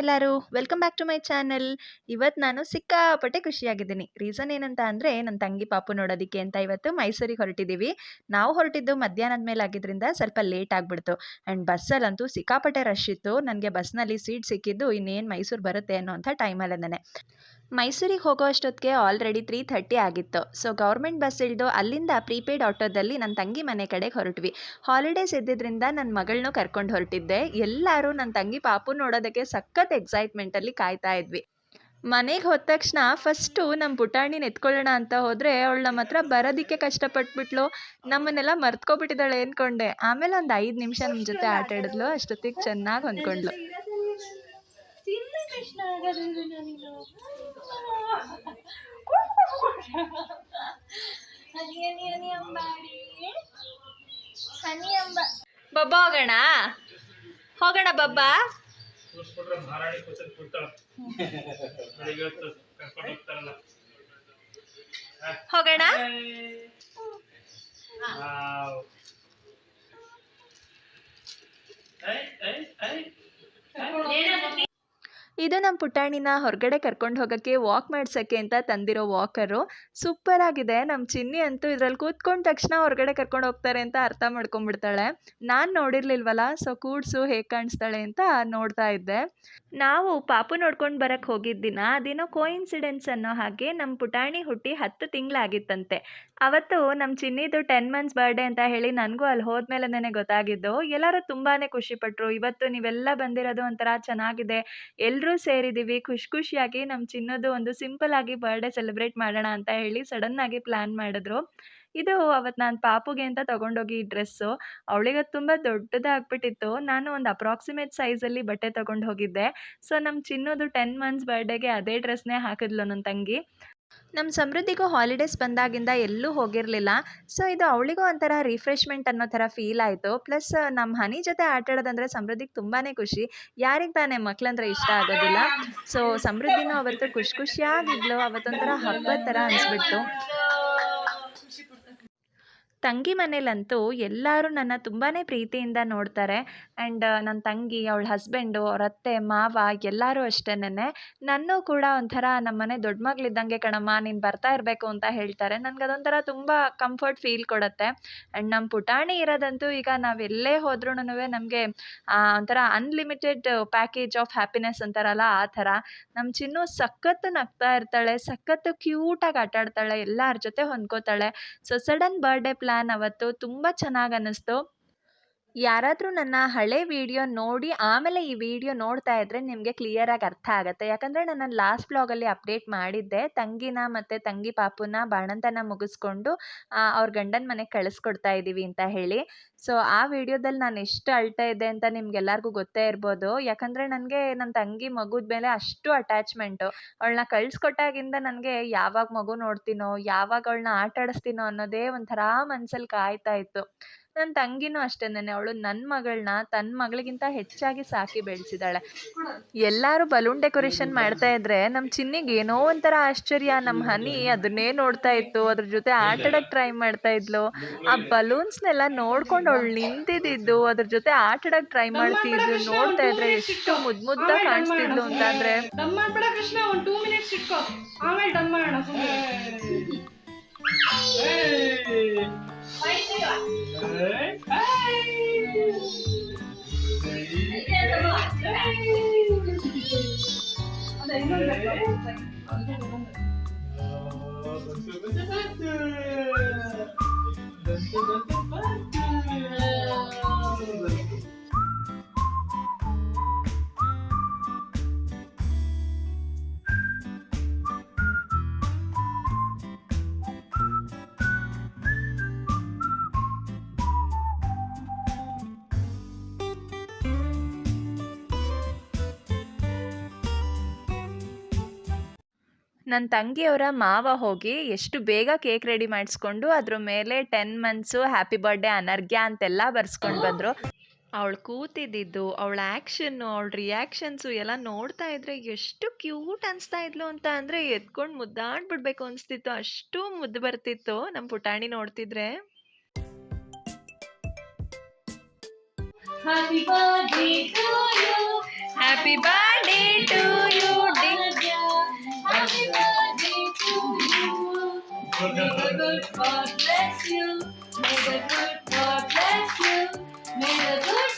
ಎಲ್ಲರೂ? Welcome back to my channel ಇವತ್ತು ನಾನು ಸಿಕ್ಕಾಪಟ್ಟೆ ಖುಷಿಯಾಗಿದ್ದೀನಿ. ರೀಸನ್ ಏನಂತ ಅಂದರೆ ನನ್ನ ತಂಗಿ ಪಾಪು ನೋಡೋದಕ್ಕೆ ಅಂತ ಇವತ್ತು ಮೈಸೂರಿಗೆ ಹೊರಟಿದ್ದೀವಿ. ನಾವು ಹೊರಟಿದ್ದು ಮಧ್ಯಾಹ್ನದ ಮೇಲೆ ಆಗಿದ್ದರಿಂದ ಸ್ವಲ್ಪ ಲೇಟ್ ಆಗಿಬಿಡ್ತು. ಆ್ಯಂಡ್ ಬಸ್ಸಲ್ಲಂತೂ ಸಿಕ್ಕಾಪಟ್ಟೆ ರಶ್ ಇತ್ತು. ನನಗೆ ಬಸ್ನಲ್ಲಿ ಸೀಟ್ ಸಿಕ್ಕಿದ್ದು ಇನ್ನೇನು ಮೈಸೂರು ಬರುತ್ತೆ ಅನ್ನೋ ಅಂಥ ಟೈಮಲ್ಲೇ ಮೈಸೂರಿಗೆ ಹೋಗೋ ಅಷ್ಟೊತ್ತಿಗೆ ಆಲ್ರೆಡಿ ತ್ರೀ ಥರ್ಟಿ ಆಗಿತ್ತು. ಸೊ ಗೌರ್ಮೆಂಟ್ ಬಸ್ ಇಳಿದು ಅಲ್ಲಿಂದ ಪ್ರೀಪೇಯ್ಡ್ ಆಟೋದಲ್ಲಿ ನನ್ನ ತಂಗಿ ಮನೆ ಕಡೆಗೆ ಹೊರಟ್ವಿ. ಹಾಲಿಡೇಸ್ ಇದ್ದಿದ್ದರಿಂದ ನನ್ನ ಮಗಳನ್ನ ಕರ್ಕೊಂಡು ಹೊರಟಿದ್ದೆ. ಎಲ್ಲರೂ ನನ್ನ ತಂಗಿ ಪಾಪು ನೋಡೋದಕ್ಕೆ ಸಖತ್ ಎಕ್ಸೈಟ್ಮೆಂಟಲ್ಲಿ ಕಾಯ್ತಾ ಇದ್ವಿ. ಮನೆಗೆ ಹೋದ ತಕ್ಷಣ ಫಸ್ಟು ನಮ್ಮ ಪುಟಾಣಿನ ಎತ್ಕೊಳ್ಳೋಣ ಅಂತ ಹೋದರೆ ಅವಳು ನಮ್ಮ ಹತ್ರ ಬರೋದಕ್ಕೆ ಕಷ್ಟಪಟ್ಬಿಟ್ಲು. ನಮ್ಮನ್ನೆಲ್ಲ ಮರ್ತ್ಕೊಬಿಟ್ಟಿದ್ದಾಳೆ ಅಂದ್ಕೊಂಡೆ ಆಮೇಲೆ ಒಂದು ಐದು ನಿಮಿಷ ನಮ್ಮ ಜೊತೆ ಆಟ ಆಡಿದ್ಲು ಅಷ್ಟೊತ್ತಿಗೆ ಚೆನ್ನಾಗಿ ಹೊಂದ್ಕೊಂಡ್ಲು ಬಬ್ಬ ಹೋಗೋಣ? ಹೋಗೋಣ ಬಬ್ಬ. ಹೋಗೋಣ. ಇದು ನಮ್ಮ ಪುಟಾಣಿನ ಹೊರಗಡೆ ಕರ್ಕೊಂಡು ಹೋಗೋಕ್ಕೆ ವಾಕ್ ಮಾಡ್ಸೋಕ್ಕೆ ಅಂತ ತಂದಿರೋ ವಾಕರು ಸೂಪರ್ ಆಗಿದೆ. ನಮ್ಮ ಚಿನ್ನಿ ಅಂತೂ ಇದರಲ್ಲಿ ಕೂತ್ಕೊಂಡ ತಕ್ಷಣ ಹೊರಗಡೆ ಕರ್ಕೊಂಡು ಹೋಗ್ತಾರೆ ಅಂತ ಅರ್ಥ ಮಾಡ್ಕೊಂಡ್ಬಿಡ್ತಾಳೆ. ನಾನು ನೋಡಿರ್ಲಿಲ್ವಲ್ಲ ಸೊ ಕೂಡ್ಸು ಹೇಗೆ ಕಾಣಿಸ್ತಾಳೆ ಅಂತ ನೋಡ್ತಾ ಇದ್ದೆ. ನಾವು ಪಾಪು ನೋಡ್ಕೊಂಡು ಬರಕ್ಕೆ ಹೋಗಿದ್ದ ದಿನ, ಅದೇನೋ ಕೋಇನ್ಸಿಡೆನ್ಸ್ ಅನ್ನೋ ಹಾಗೆ ನಮ್ಮ ಪುಟಾಣಿ ಹುಟ್ಟಿ ಹತ್ತು ತಿಂಗಳಾಗಿತ್ತಂತೆ. ಅವತ್ತು ನಮ್ಮ ಚಿನ್ನಿದು ಟೆನ್ ಮಂತ್ಸ್ ಬರ್ಡೇ ಅಂತ ಹೇಳಿ ನನಗೂ ಅಲ್ಲಿ ಹೋದ್ಮೇಲೆ ಗೊತ್ತಾಗಿದ್ದು, ಎಲ್ಲರೂ ತುಂಬಾ ಖುಷಿಪಟ್ಟರು ಇವತ್ತು ನೀವೆಲ್ಲ ಬಂದಿರೋದು ಒಂಥರ ಚೆನ್ನಾಗಿದೆ. ಎಲ್ಲರೂ ಸೇರಿದ್ದೀವಿ, ಖುಷಿ ಖುಷಿಯಾಗಿ ನಮ್ಮ ಚಿನ್ನದು ಒಂದು ಸಿಂಪಲ್ ಆಗಿ ಬರ್ಡೇ ಸೆಲೆಬ್ರೇಟ್ ಮಾಡೋಣ ಅಂತ ಹೇಳಿ ಸಡನ್ನಾಗಿ ಪ್ಲ್ಯಾನ್ ಮಾಡಿದ್ರು. ಇದು ಅವತ್ತು ನಾನು ಪಾಪುಗೆ ಅಂತ ತೊಗೊಂಡೋಗಿ ಡ್ರೆಸ್ಸು. ಅವಳಿಗೆ ತುಂಬ ದೊಡ್ಡದಾಗ್ಬಿಟ್ಟಿತ್ತು. ನಾನು ಒಂದು ಅಪ್ರಾಕ್ಸಿಮೇಟ್ ಸೈಜಲ್ಲಿ ಬಟ್ಟೆ ತೊಗೊಂಡು ಹೋಗಿದ್ದೆ. ಸೊ ನಮ್ಮ ಚಿನ್ನದು ಟೆನ್ ಮಂತ್ಸ್ ಬರ್ಡೇಗೆ ಅದೇ ಡ್ರೆಸ್ನೇ ಹಾಕಿದ್ಲು ನನ್ನ ತಂಗಿ. ನಮ್ಮ ಸಮೃದ್ಧಿಗೂ ಹಾಲಿಡೇಸ್ ಬಂದಾಗಿಂದ ಎಲ್ಲೂ ಹೋಗಿರಲಿಲ್ಲ. ಸೊ ಇದು ಅವಳಿಗೂ ಒಂಥರ ರಿಫ್ರೆಶ್ಮೆಂಟ್ ಅನ್ನೋ ಥರ ಫೀಲ್ ಆಯಿತು. ಪ್ಲಸ್ ನಮ್ಮ ಹನಿ ಜೊತೆ ಆಟ ಆಡೋದಂದ್ರೆ ಸಮೃದ್ಧಿಗೆ ತುಂಬಾ ಖುಷಿ. ಯಾರಿಗೆ ತಾನೇ ಮಕ್ಕಳಂದ್ರೆ ಇಷ್ಟ ಆಗೋದಿಲ್ಲ. ಸೊ ಸಮೃದ್ಧಿನೂ ಅವತ್ತು ಖುಷಿ ಖುಷಿಯಾಗಿದ್ಲು. ಅವತ್ತೊಂಥರ ಹಬ್ಬದ ಥರ ಅನಿಸ್ಬಿಡ್ತು. ತಂಗಿ ಮನೇಲಂತೂ ಎಲ್ಲರೂ ನನ್ನ ತುಂಬಾ ಪ್ರೀತಿಯಿಂದ ನೋಡ್ತಾರೆ. ಆ್ಯಂಡ್ ನನ್ನ ತಂಗಿ, ಅವಳ ಹಸ್ಬೆಂಡು, ಅವ್ರ ಅತ್ತೆ, ಮಾವ ಎಲ್ಲರೂ ಅಷ್ಟೇನೆ ನನ್ನೂ ಕೂಡ ಒಂಥರ ನಮ್ಮನೆ ದೊಡ್ಡ ಮಗಳಿದ್ದಂಗೆ, ಕಣಮ್ಮ, ನೀನು ಬರ್ತಾ ಇರಬೇಕು ಅಂತ ಹೇಳ್ತಾರೆ. ನನಗೆ ಅದೊಂಥರ ತುಂಬ ಕಂಫರ್ಟ್ ಫೀಲ್ ಕೊಡುತ್ತೆ. ಆ್ಯಂಡ್ ನಮ್ಮ ಪುಟಾಣಿ ಇರೋದಂತೂ ಈಗ ನಾವು ಎಲ್ಲೇ ನಮಗೆ ಒಂಥರ ಅನ್ಲಿಮಿಟೆಡ್ ಪ್ಯಾಕೇಜ್ ಆಫ್ ಹ್ಯಾಪಿನೆಸ್ ಅಂತಾರಲ್ಲ, ಆ ಥರ. ನಮ್ಮ ಚಿನ್ನು ಸಖತ್ತು ನಗ್ತಾ ಇರ್ತಾಳೆ, ಸಖತ್ತು ಕ್ಯೂಟಾಗಿ ಆಟಾಡ್ತಾಳೆ, ಎಲ್ಲರ ಜೊತೆ ಹೊಂದ್ಕೋತಾಳೆ. ಸೊ ಸಡನ್ ಬರ್ಡೇ ಪ್ಲ್ಯಾನ್ ಅವತ್ತು ತುಂಬ ಚೆನ್ನಾಗಿ ಅನ್ನಿಸ್ತು. ಯಾರಾದರೂ ನನ್ನ ಹಳೆ ವಿಡಿಯೋ ನೋಡಿ, ಆಮೇಲೆ ಈ ವಿಡಿಯೋ ನೋಡ್ತಾ ಇದ್ದರೆ ನಿಮಗೆ ಕ್ಲಿಯರಾಗಿ ಅರ್ಥ ಆಗುತ್ತೆ. ಯಾಕಂದರೆ ನಾನು ಲಾಸ್ಟ್ ಬ್ಲಾಗಲ್ಲಿ ಅಪ್ಡೇಟ್ ಮಾಡಿದ್ದೆ. ತಂಗಿನ ಮತ್ತು ತಂಗಿ ಪಾಪುನ ಬಾಣಂತನ ಮುಗಿಸ್ಕೊಂಡು ಅವ್ರ ಗಂಡನ ಮನೆಗೆ ಕಳಿಸ್ಕೊಡ್ತಾ ಇದ್ದೀವಿ ಅಂತ ಹೇಳಿ. ಸೊ ಆ ವಿಡಿಯೋದಲ್ಲಿ ನಾನು ಎಷ್ಟು ಅಳ್ತಾ ಇದ್ದೆ ಅಂತ ನಿಮ್ಗೆಲ್ಲರಿಗೂ ಗೊತ್ತೇ ಇರ್ಬೋದು. ಯಾಕಂದರೆ ನನಗೆ ನನ್ನ ತಂಗಿ ಮಗುದ ಮೇಲೆ ಅಷ್ಟು ಅಟ್ಯಾಚ್ಮೆಂಟು ಅವಳನ್ನ ಕಳಿಸ್ಕೊಟ್ಟಾಗಿಂದ ನನಗೆ ಯಾವಾಗ ಮಗು ನೋಡ್ತೀನೋ, ಯಾವಾಗ ಅವಳನ್ನ ಆಟಾಡಿಸ್ತೀನೋ ಅನ್ನೋದೇ ಒಂಥರ ಮನಸ್ಸಲ್ಲಿ ಕಾಯ್ತಾ ಇತ್ತು. ನನ್ನ ತಂಗಿನೂ ಅಷ್ಟೇನೆ ಅವಳು ನನ್ನ ಮಗಳನ್ನ ತನ್ನ ಮಗಳಿಗಿಂತ ಹೆಚ್ಚಾಗಿ ಸಾಕಿ ಬೆಳೆಸಿದಾಳೆ. ಎಲ್ಲರೂ ಬಲೂನ್ ಡೆಕೋರೇಷನ್ ಮಾಡ್ತಾ ಇದ್ರೆ ನಮ್ಮ ಚಿನ್ನಿಗೆ ಏನೋ ಒಂಥರ ಆಶ್ಚರ್ಯ ನಮ್ಮ ಹನಿ ಅದನ್ನೇ ನೋಡ್ತಾ ಇತ್ತು, ಅದ್ರ ಜೊತೆ ಆಟ ಆಡಕ್ಕೆ ಟ್ರೈ ಮಾಡ್ತಾ ಇದ್ಲು. ಆ ಬಲೂನ್ಸ್ನೆಲ್ಲ ನೋಡ್ಕೊಂಡು ಅವಳು ನಿಂತಿದ್ದು ಅದ್ರ ಜೊತೆ ಆಟ ಆಡಕ್ಕೆ ಟ್ರೈ ಮಾಡ್ತಿದ್ಲು. ನೋಡ್ತಾ ಇದ್ರೆ ಎಷ್ಟು ಮುದ್ ಮುದ್ದ ಕಾಣಿಸ್ತಿದ್ಲು ಅಂತ ಅಂದ್ರೆ ಆಮೇಲೆ Like, ನನ್ನ ತಂಗಿಯವರ ಮಾವ ಹೋಗಿ ಎಷ್ಟು ಬೇಗ ಕೇಕ್ ರೆಡಿ ಮಾಡಿಸ್ಕೊಂಡು ಅದ್ರ ಮೇಲೆ ten months happy birthday Anarghya ಅಂತೆಲ್ಲ ಬರ್ಸ್ಕೊಂಡು ಬಂದರು. ಅವಳು ಕೂತಿದ್ದಿದ್ದು ಅವಳ ಆ್ಯಕ್ಷನ್ನು ಅವಳ ರಿಯಾಕ್ಷನ್ಸು ಎಲ್ಲ ನೋಡ್ತಾ ಇದ್ರೆ ಎಷ್ಟು ಕ್ಯೂಟ್ ಅನಿಸ್ತಾ ಇದ್ಲು ಅಂತ ಅಂದರೆ ಎತ್ಕೊಂಡು ಮುದ್ದಾಡ್ಬಿಡ್ಬೇಕು ಅನಿಸ್ತಿತ್ತು. ಅಷ್ಟು ಮುದ್ದು ಬರ್ತಿತ್ತು ನಮ್ಮ ಪುಟಾಣಿ ನೋಡ್ತಿದ್ರೆ. Happy birthday to May the good God bless you. May the good God bless you. May the good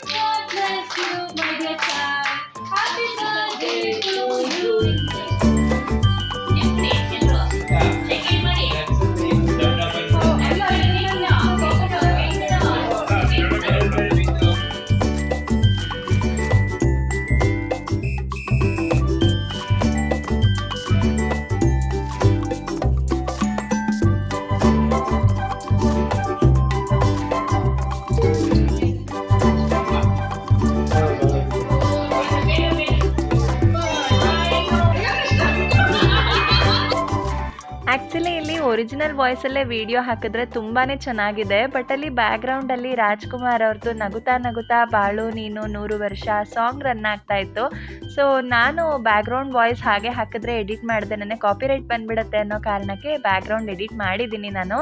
original ವಾಯ್ಸಲ್ಲೇ video ಹಾಕಿದ್ರೆ ತುಂಬಾ ಚೆನ್ನಾಗಿದೆ. ಬಟ್ ಅಲ್ಲಿ ಬ್ಯಾಕ್ಗ್ರೌಂಡಲ್ಲಿ ರಾಜ್ಕುಮಾರ್ ಅವ್ರದ್ದು ನಗುತ್ತಾ ನಗುತ್ತಾ ಬಾಳು ನೀನು ನೂರು ವರ್ಷ ಸಾಂಗ್ ರನ್ ಆಗ್ತಾ ಇತ್ತು. ಸೊ ನಾನು ಬ್ಯಾಕ್ಗ್ರೌಂಡ್ ವಾಯ್ಸ್ ಹಾಗೆ ಹಾಕಿದ್ರೆ ಎಡಿಟ್ ಮಾಡಿದೆ, ನನಗೆ ಕಾಪಿರೈಟ್ ಬಂದ್ಬಿಡುತ್ತೆ ಅನ್ನೋ ಕಾರಣಕ್ಕೆ ಬ್ಯಾಕ್ಗ್ರೌಂಡ್ ಎಡಿಟ್ ಮಾಡಿದ್ದೀನಿ ನಾನು.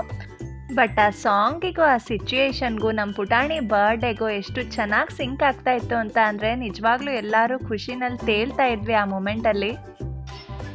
ಬಟ್ ಆ ಸಾಂಗಿಗೂ ಆ ಸಿಚುಯೇಷನ್ಗೂ ನಮ್ಮ ಪುಟಾಣಿ ಬರ್ಡೇಗೂ ಎಷ್ಟು ಚೆನ್ನಾಗಿ ಸಿಂಕ್ ಆಗ್ತಾ ಇತ್ತು ಅಂತ ಅಂದರೆ ನಿಜವಾಗ್ಲೂ ಎಲ್ಲರೂ ಖುಷಿನಲ್ಲಿ ತೇಳ್ತಾ ಇದ್ವಿ ಆ ಮೊಮೆಂಟಲ್ಲಿ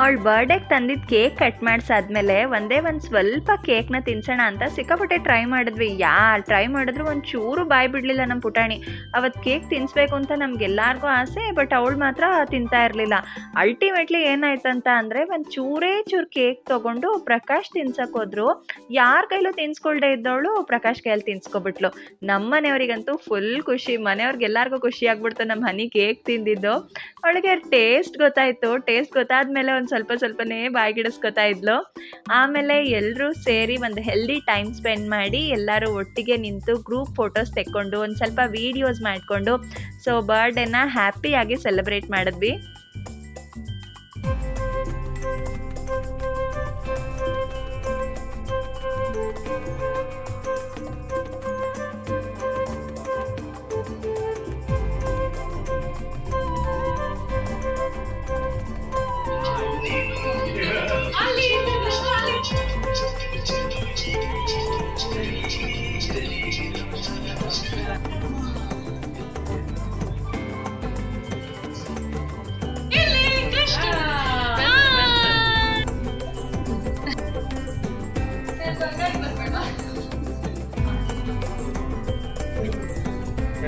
ಅವಳ ಬರ್ಡೇಗೆ ತಂದಿದ್ದ ಕೇಕ್ ಕಟ್ ಮಾಡಿಸಾದ್ಮೇಲೆ ಒಂದೇ ಒಂದು ಸ್ವಲ್ಪ ಕೇಕ್ನ ತಿನ್ಸೋಣ ಅಂತ ಸಿಕ್ಕಾಪಟ್ಟೆ ಟ್ರೈ ಮಾಡಿದ್ವಿ. ಯಾ ಟ್ರೈ ಮಾಡಿದ್ರು ಒಂದು ಚೂರು ಬಾಯಿ ಬಿಡಲಿಲ್ಲ ನಮ್ಮ ಪುಟಾಣಿ. ಅವತ್ತು ಕೇಕ್ ತಿನ್ನಿಸ್ಬೇಕು ಅಂತ ನಮ್ಗೆಲ್ಲರಿಗೂ ಆಸೆ ಬಟ್ ಅವಳು ಮಾತ್ರ ತಿಂತಾ ಇರಲಿಲ್ಲ. ಅಲ್ಟಿಮೇಟ್ಲಿ ಏನಾಯ್ತಂತ ಅಂದರೆ ಒಂದು ಚೂರೇ ಚೂರು ಕೇಕ್ ತೊಗೊಂಡು ಪ್ರಕಾಶ್ ತಿನ್ಸಕ್ಕೆ ಹೋದ್ರು. ಯಾರ ಕೈಲೂ ತಿನ್ಸ್ಕೊಳ್ದೆ ಇದ್ದವಳು ಪ್ರಕಾಶ್ ಕೈಯಲ್ಲಿ ತಿನ್ಸ್ಕೊಬಿಟ್ಲು. ನಮ್ಮ ಮನೆಯವರಿಗಂತೂ ಫುಲ್ ಖುಷಿ. ಮನೆಯವ್ರಿಗೆಲ್ಲರಿಗೂ ಖುಷಿ ಆಗ್ಬಿಡ್ತು ನಮ್ಮ ಹನಿ ಕೇಕ್ ತಿಂದಿದ್ದು. ಅವಳಿಗೆ ಟೇಸ್ಟ್ ಗೊತ್ತಾಯಿತು. ಟೇಸ್ಟ್ ಗೊತ್ತಾದ್ಮೇಲೆ ಒಂದು ಸ್ವಲ್ಪ ಸ್ವಲ್ಪನೇ ಬಾಯಿಗಿಡಿಸ್ಕೊತಾ ಇದ್ಲು. ಆಮೇಲೆ ಎಲ್ಲರೂ ಸೇರಿ ಒಂದು ಹೆಲ್ದಿ ಟೈಮ್ ಸ್ಪೆಂಡ್ ಮಾಡಿ ಎಲ್ಲರೂ ಒಟ್ಟಿಗೆ ನಿಂತು ಗ್ರೂಪ್ ಫೋಟೋಸ್ ತೆಕ್ಕೊಂಡು ಒಂದು ಸ್ವಲ್ಪ ವೀಡಿಯೋಸ್ ಮಾಡಿಕೊಂಡು ಸೊ ಬರ್ಡೇನ ಹ್ಯಾಪಿಯಾಗಿ ಸೆಲೆಬ್ರೇಟ್ ಮಾಡಿದ್ವಿ.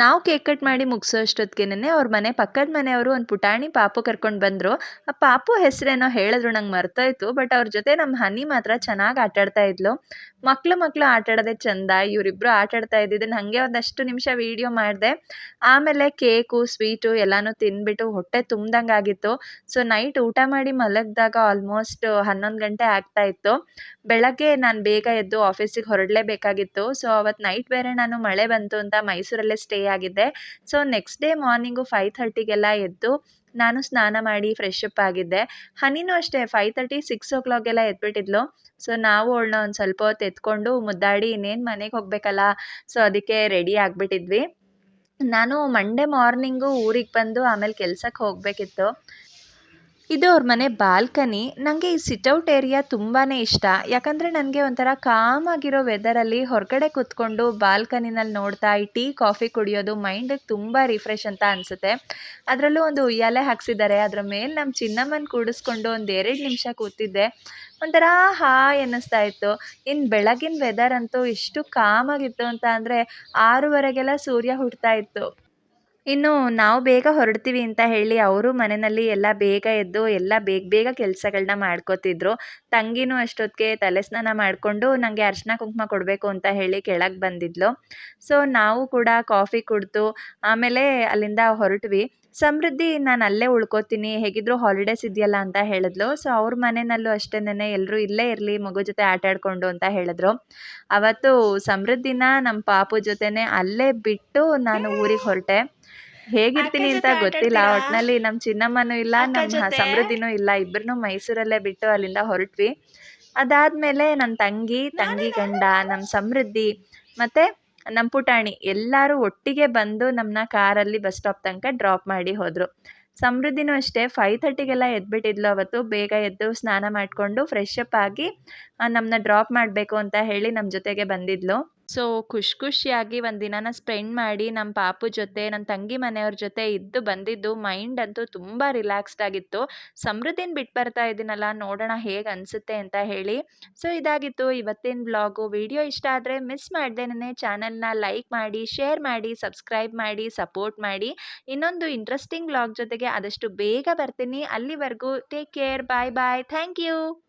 ನಾವು ಕೇಕ್ ಕಟ್ ಮಾಡಿ ಮುಗಿಸೋ ಅಷ್ಟೊತ್ತಿಗೆನೆ ಅವ್ರ ಮನೆ ಪಕ್ಕದ ಮನೆಯವರು ಒಂದು ಪುಟಾಣಿ ಪಾಪು ಕರ್ಕೊಂಡು ಬಂದರು. ಆ ಪಾಪು ಹೆಸರೇನೋ ಹೇಳಿದ್ರು ನಂಗೆ ಮರ್ತೋಯ್ತು, ಬಟ್ ಅವ್ರ ಜೊತೆ ನಮ್ಮ ಹನಿ ಮಾತ್ರ ಚೆನ್ನಾಗಿ ಆಟಾಡ್ತಾ ಇದ್ಲು. ಮಕ್ಳು ಮಕ್ಳು ಆಟಾಡೋದೆ ಚಂದ ಇವರಿಬ್ಬರು ಆಟಾಡ್ತಾ ಇದ್ದಿದ್ದನ್ನು ಹಾಗೆ ಒಂದಷ್ಟು ನಿಮಿಷ ವೀಡಿಯೋ ಮಾಡಿದೆ. ಆಮೇಲೆ ಕೇಕು ಸ್ವೀಟು ಎಲ್ಲನೂ ತಿನ್ಬಿಟ್ಟು ಹೊಟ್ಟೆ ತುಂಬ್ದಂಗೆ ಆಗಿತ್ತು. ಸೊ ನೈಟ್ ಊಟ ಮಾಡಿ ಮಲಗಿದಾಗ ಆಲ್ಮೋಸ್ಟ್ ಹನ್ನೊಂದು ಗಂಟೆ ಆಗ್ತಾ ಇತ್ತು. ಬೆಳಗ್ಗೆ ನಾನು ಬೇಗ ಎದ್ದು ಆಫೀಸಿಗೆ ಹೊರಡಲೇಬೇಕಾಗಿತ್ತು. ಸೊ ಅವತ್ತು ನೈಟ್ ಬೇರೆ ನಾನು ಮಳೆ ಬಂತು ಅಂತ ಮೈಸೂರಲ್ಲೇ ಸ್ಟೇ ಆಗಿದ್ದೆ. So next day morning five ಥರ್ಟಿಗೆಲ್ಲ ಎದ್ದು ನಾನು ಸ್ನಾನ ಮಾಡಿ ಫ್ರೆಶ್ ಅಪ್ ಆಗಿದ್ದೆ. ಹನಿನೂ ಅಷ್ಟೇ ಫೈವ್ ತರ್ಟಿ ಸಿಕ್ಸ್ ಓ ಕ್ಲಾಕ್ಗೆಲ್ಲ ಎದ್ಬಿಟ್ಟಿದ್ಲು. ಸೊ ನಾವು ಅವಳನ್ನ ಒಂದು ಸ್ವಲ್ಪ ಹೊತ್ತು ಎತ್ಕೊಂಡು ಮುದ್ದಾಡಿ ಇನ್ನೇನು ಮನೆಗೆ ಹೋಗಬೇಕಲ್ಲ? ಸೊ ಅದಕ್ಕೆ ರೆಡಿ ಆಗಿಬಿಟ್ಟಿದ್ವಿ. ನಾನು ಮಂಡೇ ಮಾರ್ನಿಂಗು ಊರಿಗೆ ಬಂದು ಆಮೇಲೆ ಕೆಲ್ಸಕ್ಕೆ ಹೋಗಬೇಕಿತ್ತು. ಇದು ಅವ್ರ ಮನೆ ಬಾಲ್ಕನಿ. ನನಗೆ ಈ ಸಿಟೌಟ್ ಏರಿಯಾ ತುಂಬಾ ಇಷ್ಟ. ಯಾಕಂದರೆ ನನಗೆ ಒಂಥರ ಕಾಮ್ ಆಗಿರೋ ವೆದರಲ್ಲಿ ಹೊರಗಡೆ ಕೂತ್ಕೊಂಡು ಬಾಲ್ಕನಿನಲ್ಲಿ ನೋಡ್ತಾ ಈ ಟೀ, ಕಾಫಿ ಕುಡಿಯೋದು ಮೈಂಡಿಗೆ ತುಂಬ ರಿಫ್ರೆಶ್ ಅಂತ ಅನಿಸುತ್ತೆ. ಅದರಲ್ಲೂ ಒಂದು ಉಯ್ಯಾಲೆ ಹಾಕ್ಸಿದ್ದಾರೆ ಅದರ ಮೇಲೆ ನಮ್ಮ ಚಿನ್ನಮ್ಮನ ಕೂಡಿಸ್ಕೊಂಡು ಒಂದು ಎರಡು ನಿಮಿಷ ಕೂತಿದ್ದೆ. ಒಂಥರ ಹಾಯ್ ಅನ್ನಿಸ್ತಾ ಇತ್ತು. ಇನ್ನು ಬೆಳಗಿನ ವೆದರ್ ಅಂತೂ ಎಷ್ಟು ಕಾಮಾಗಿತ್ತು ಅಂತ ಅಂದರೆ ಆರೂವರೆಗೆಲ್ಲ ಸೂರ್ಯ ಹುಟ್ತಾ ಇತ್ತು. ಇನ್ನು ನಾವು ಬೇಗ ಹೊರಡ್ತೀವಿ ಅಂತ ಹೇಳಿ ಅವರು ಮನೆಯಲ್ಲಿ ಎಲ್ಲ ಬೇಗ ಎದ್ದು ಎಲ್ಲ ಬೇಗ ಬೇಗ ಕೆಲಸಗಳನ್ನ ಮಾಡ್ಕೋತಿದ್ರು. ತಂಗಿನೂ ಅಷ್ಟೊತ್ತಿಗೆ ತಲೆ ಸ್ನಾನ ಮಾಡಿಕೊಂಡು ನನಗೆ ಅರಿಶಿನ ಕುಂಕುಮ ಕೊಡಬೇಕು ಅಂತ ಹೇಳಿ ಕೆಳಗೆ ಬಂದಿದ್ಲು. ಸೊ ನಾವು ಕೂಡ ಕಾಫಿ ಕುಡಿದು ಆಮೇಲೆ ಅಲ್ಲಿಂದ ಹೊರಟ್ವಿ. ಸಮೃದ್ಧಿ, ನಾನು ಅಲ್ಲೇ ಉಳ್ಕೋತೀನಿ, ಹೇಗಿದ್ರು ಹಾಲಿಡೇಸ್ ಇದೆಯಲ್ಲ ಅಂತ ಹೇಳಿದ್ಲು. ಸೊ ಅವ್ರ ಮನೆಯಲ್ಲೂ ಅಷ್ಟೇನೆ ಎಲ್ಲರೂ ಇಲ್ಲೇ ಇರಲಿ, ಮಗು ಜೊತೆ ಆಟ ಆಡಿಕೊಂಡು ಅಂತ ಹೇಳಿದ್ರು. ಅವತ್ತು ಸಮೃದ್ಧಿನ ನಮ್ಮ ಪಾಪು ಜೊತೆನೆ ಅಲ್ಲೇ ಬಿಟ್ಟು ನಾನು ಊರಿಗೆ ಹೊರಟೆ. ಹೇಗಿರ್ತೀನಿ ಅಂತ ಗೊತ್ತಿಲ್ಲ ಒಟ್ನಲ್ಲಿ ನಮ್ಮ ಚಿನ್ನಮ್ಮನೂ ಇಲ್ಲ ನಮ್ಮ ಸಮೃದ್ಧಿನೂ ಇಲ್ಲ ಇಬ್ಬರನ್ನೂ ಮೈಸೂರಲ್ಲೇ ಬಿಟ್ಟು ಅಲ್ಲಿಂದ ಹೊರಟ್ವಿ. ಅದಾದಮೇಲೆ ನನ್ನ ತಂಗಿ ತಂಗಿ ಗಂಡ ನಮ್ಮ ಸಮೃದ್ಧಿ ಮತ್ತು ನಮ್ಮ ಪುಟಾಣಿ ಎಲ್ಲರೂ ಒಟ್ಟಿಗೆ ಬಂದು ನಮ್ಮನ್ನ ಕಾರಲ್ಲಿ ಬಸ್ ಸ್ಟಾಪ್ ತನಕ ಡ್ರಾಪ್ ಮಾಡಿ ಹೋದರು. ಸಮೃದ್ಧಿನೂ ಅಷ್ಟೇ ಫೈವ್ ತರ್ಟಿಗೆಲ್ಲ ಎದ್ಬಿಟ್ಟಿದ್ಲು ಅವತ್ತು ಬೇಗ ಎದ್ದು ಸ್ನಾನ ಮಾಡಿಕೊಂಡು ಫ್ರೆಶ್ ಅಪ್ ಆಗಿ ನಮ್ಮನ್ನ ಡ್ರಾಪ್ ಮಾಡಬೇಕು ಅಂತ ಹೇಳಿ ನಮ್ಮ ಜೊತೆಗೆ ಬಂದಿದ್ಲು. ಸೊ ಖುಷಿ ಖುಷಿಯಾಗಿ ಒಂದು ದಿನನ ಸ್ಪೆಂಡ್ ಮಾಡಿ ನಮ್ಮ ಪಾಪು ಜೊತೆ ನನ್ನ ತಂಗಿ ಮನೆಯವ್ರ ಜೊತೆ ಇದ್ದು ಬಂದಿದ್ದು ಮೈಂಡ್ ಅಂತೂ ತುಂಬ ರಿಲ್ಯಾಕ್ಸ್ಡ್ ಆಗಿತ್ತು. ಸಮೃದ್ಧಿನ ಬಿಟ್ಟು ಬರ್ತಾ ಇದ್ದೀನಲ್ಲ ನೋಡೋಣ ಹೇಗೆ ಅನಿಸುತ್ತೆ ಅಂತ ಹೇಳಿ. ಸೊ ಇದಾಗಿತ್ತು ಇವತ್ತಿನ ಬ್ಲಾಗು ವಿಡಿಯೋ ಇಷ್ಟ ಆದರೆ ಮಿಸ್ ಮಾಡ್ದೇನೆ ಚಾನಲ್ನ ಲೈಕ್ ಮಾಡಿ, ಶೇರ್ ಮಾಡಿ, ಸಬ್ಸ್ಕ್ರೈಬ್ ಮಾಡಿ, ಸಪೋರ್ಟ್ ಮಾಡಿ. ಇನ್ನೊಂದು ಇಂಟ್ರೆಸ್ಟಿಂಗ್ ಬ್ಲಾಗ್ ಜೊತೆಗೆ ಆದಷ್ಟು ಬೇಗ ಬರ್ತೀನಿ. ಅಲ್ಲಿವರೆಗೂ take care, bye bye. Thank you.